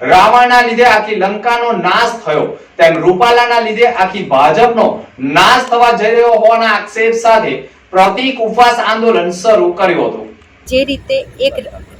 રાવણના લીધે આખી લંકાનો નાશ થયો. તેમ રૂપાલાના લીધે આખી ભાજપનો નાશ થવા જઈ રહ્યો હોવાના આક્ષેપ સાથે પ્રતિક ઉપવાસ આંદોલન શરૂ કર્યું હતું. જે રીતે એક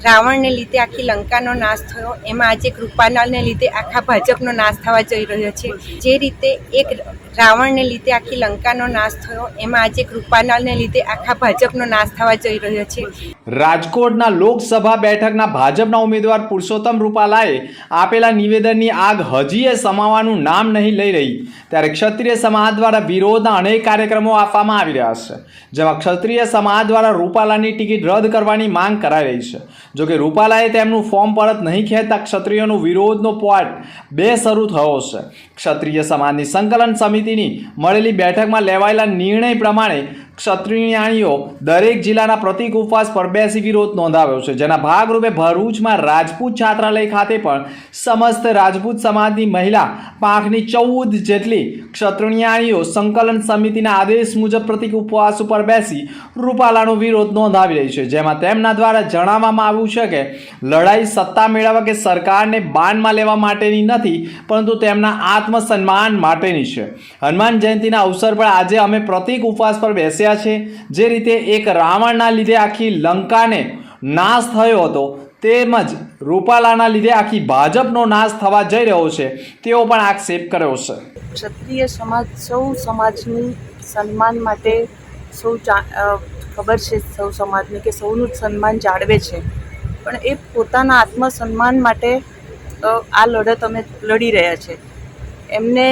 રાવણને લીધે આખી લંકાનો નાશ થયો, એમાં આજે કૃપાલાલને લીધે આખા ભાજપનો નાશ થવા જઈ રહ્યો છે. જે રીતે એક રાવણને લીધે આખી લંકાનો નાશ થયો, એમાં આજે કૃપાલાલને લીધે આખા ભાજપનો નાશ થવા જઈ રહ્યો છે. રાજકોટના લોકસભા બેઠકના ભાજપના ઉમેદવાર પુરુષોત્તમ રૂપાલાએ આપેલા નિવેદનની આગ હજીએ સમાવાનું નામ નહીં લઈ રહી. ત્યારે ક્ષત્રિય સમાજ દ્વારા વિરોધના અનેક કાર્યક્રમો આપવામાં આવી રહ્યા છે, જેમાં ક્ષત્રિય સમાજ દ્વારા રૂપાલાની ટિકિટ રદ કરવાની માંગ કરાઈ રહી છે. જોકે રૂપાલાએ તેમનું ફોર્મ પરત નહીં ખેંચતા ક્ષત્રિયોનો વિરોધનો પોઈન્ટ બે શરૂ થયો છે. ક્ષત્રિય સમાજની સંકલન સમિતિની મળેલી બેઠકમાં લેવાયેલા નિર્ણય પ્રમાણે ક્ષત્રિયાણીઓ દરેક જિલ્લાના પ્રતિક ઉપવાસ પર બેસી વિરોધ નોંધાવ્યો છે. જેના ભાગરૂપે ભરૂચમાં રાજપૂત છાત્રાલય ખાતે પણ સમસ્ત રાજપૂત સમાજની મહિલા પાંખની ચૌદ જેટલી ક્ષત્રિયાણીઓ સંકલન સમિતિના આદેશ મુજબ પ્રતિક ઉપવાસ ઉપર બેસી રૂપાલાનો વિરોધ નોંધાવી રહી છે. જેમાં તેમના દ્વારા જણાવવામાં આવ્યું છે કે લડાઈ સત્તા મેળવવા કે સરકારને બાનમાં લેવા માટેની નથી, પરંતુ તેમના આત્મસન્માન માટેની છે. હનુમાન જયંતિના અવસર પર આજે અમે પ્રતિક ઉપવાસ પર બેસ્યા છે. જે રીતે એક રાવણના લીધે આખી લંકાને નાશ થયો હતો, તેમજ રૂપાલાના લીધે આખી ભાજપનો નાશ થવા જઈ રહ્યો છે. તેવો પણ આક્ષેપ કર્યો છે. ક્ષત્રિય સમાજ, સૌ સમાજની સન્માન માટે સૌ ખબર છે સૌ સમાજને કે સૌનું સન્માન જાળવે છે. પણ એ પોતાના આત્મસન્માન માટે આ લડત અમે લડી રહ્યા છે. એમને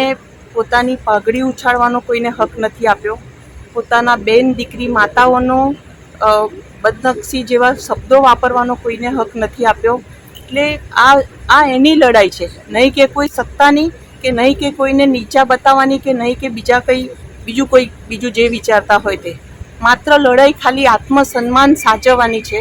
પોતાની પાઘડી ઉછાળવાનો કોઈને હક નથી આપ્યો. પોતાના બેન, દીકરી, માતાઓનો બદનક્ષી જેવા શબ્દો વાપરવાનો કોઈને હક નથી આપ્યો. એટલે આ આ એની લડાઈ છે. નહીં કે કોઈ સત્તાની, કે નહીં કે કોઈને નીચા બતાવવાની, કે નહીં કે બીજા કંઈ, બીજું કોઈ, બીજું જે વિચારતા હોય તે. માત્ર લડાઈ ખાલી આત્મસન્માન સાચવવાની છે.